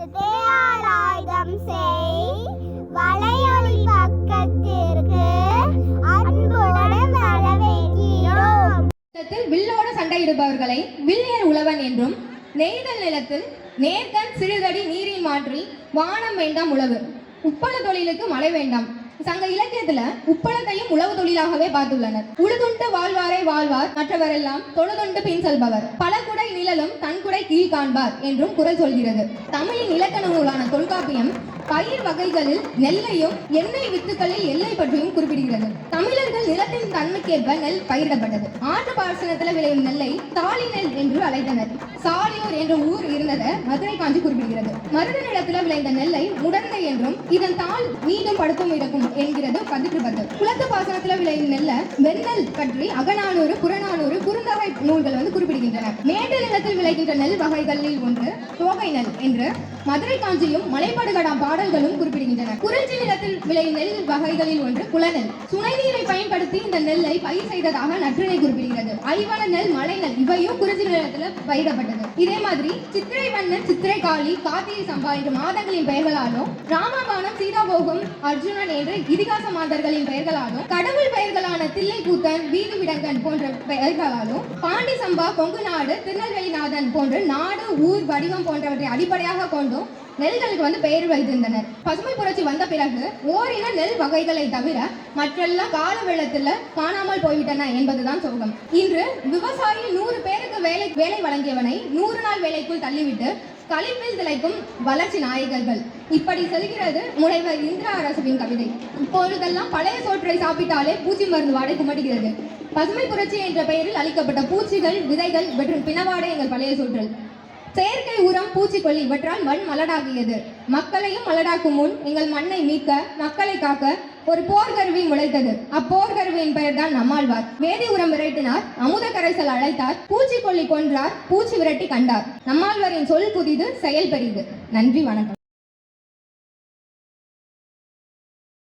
தேயாலாயுதம் செய். வளையொலி பக்கத்திற்கு அன்புடன் வரவேற்கிறோம். நிலத்தில் வில்லோடு சண்டையிடுபவர்களை வில்லியர் உழவன் என்றும் நெய்தல் நிலத்தில் நேர்கண் சிறுதடி நீரில் மாற்றி வானம் வேண்டாம் உழவு. உப்பள தொழிலுக்கு மழை வேண்டாம். சங்க இலக்கியத்துல உப்பளத்தையும் உழவு தொழிலாகவே பார்த்துள்ளனர். உழுதுண்டு வாழ்வாரை வாழ்வார் மற்றவரெல்லாம் தொழுதுண்டு பின் செல்பவர். பல குடை நிழலும் தன் குடை கீழ் காண்பார் என்றும் குரல் சொல்கிறது. தமிழின் இலக்கண நூலான தொல்காப்பியம் பயிர் வகைகளில் நெல்லையும் எண்ணெய் வித்துக்களில் எல்லை பற்றியும் குறிப்பிடுகிறது. தமிழர்கள் நிலத்தின் தன்மைக்கேற்ப நெல் பயிரிடப்பட்டது. ஆற்று பாசனத்தில் விளையும் நெல்லை தாலி நெல் என்று அழைத்தனர். சாலியூர் என்ற ஊர் இருந்ததை மதுரை காஞ்சி குறிப்பிடுகிறது. மருத நிலத்தில் விளைந்த நெல்லை முடந்தை என்றும் இதன் தாள் மீண்டும் படுத்தும் இருக்கும் என்கிறது பதிற்று பத்து குளத்து பாசனத்தில் விளையும் நெல்ல வெண்ணெல் பற்றி அகநானூறு புறநானூறு குறுந்தகை நூல்கள் வந்து குறிப்பிடுகின்றன. மேட்டு நிலத்தில் விளைகின்ற நெல் வகைகளில் ஒன்று தோகை நெல் என்று மதுரை காஞ்சியும் மலைப்படுகடாம் பாடல்களும் குறிப்பிடுகின்றன. குறிஞ்சி நிலத்தில் விளையும் நெல் வகைகளில் ஒன்று குளநெல் சுனை நீரை பயன்படுத்தி இந்த நெல்லை பயிர் செய்ததாக நற்றினை குறிப்பிடுகிறது. ஐவன நெல் மலை நெல் இவையும் குறிஞ்சி நிலத்தில் பயிரிடப்பட்டது. இதே மாதிரி சித்திரை வண்ணன் சித்திரை காளி கார்த்திகை சம்பா என்ற மாதங்களின் பெயர்களாலும் ராமபானம் சீதாபோகம் அர்ஜுனன் என்ற இதிகாச மாதர்களின் பெயர்களாலும் கடவுள் பெயர்களான தில்லைக்கூத்தன் வீது விடங்கன் போன்ற பெயர்களாலும் பாண்டி சம்பா கொங்கு நாடு திருநெல்வேலிநாதன் போன்ற நாடு ஊர் வடிவம் போன்றவற்றை அடிப்படையாக கொண்டு கொண்டும் நெல்களுக்கு வந்து பெயர் வைத்திருந்தனர். பசுமை புரட்சி வந்த பிறகு ஓரின நெல் வகைகளை தவிர மற்றெல்லாம் கால வெள்ளத்துல காணாமல் போய்விட்டன என்பதுதான் சோகம். இன்று விவசாயி நூறு பேருக்கு வேலை வேலை வழங்கியவனை நூறு நாள் வேலைக்குள் தள்ளிவிட்டு கழிப்பில் திளைக்கும் வளர்ச்சி நாயகர்கள். இப்படி செல்கிறது முனைவர் இந்திரா அரசுவின் கவிதை. இப்பொழுதெல்லாம் பழைய சோற்றை சாப்பிட்டாலே பூச்சி மருந்து வாடை குமட்டுகிறது. பசுமை புரட்சி என்ற பெயரில் அளிக்கப்பட்ட பூச்சிகள் விதைகள் மற்றும் பிணவாடை எங்கள் பழைய சோற்றல் செயற்கை உரம் பூச்சிக்கொல்லி இவற்றால் மண் மலடாகியது. மக்களையும் மலடாக்கும் முன் எங்கள் மண்ணை மீட்க மக்களை காக்க ஒரு போர்கருவி முளைத்தது. அப்போர்கருவியின் பெயர் தான் நம்மாழ்வார். வேதி உரம் விரட்டினார் அமுத கரைசல் அழைத்தார் பூச்சிக்கொல்லி கொன்றார் பூச்சி விரட்டி கண்டார். நம்மாழ்வாரின் சொல் புதிது செயல் பெரிது. நன்றி வணக்கம்.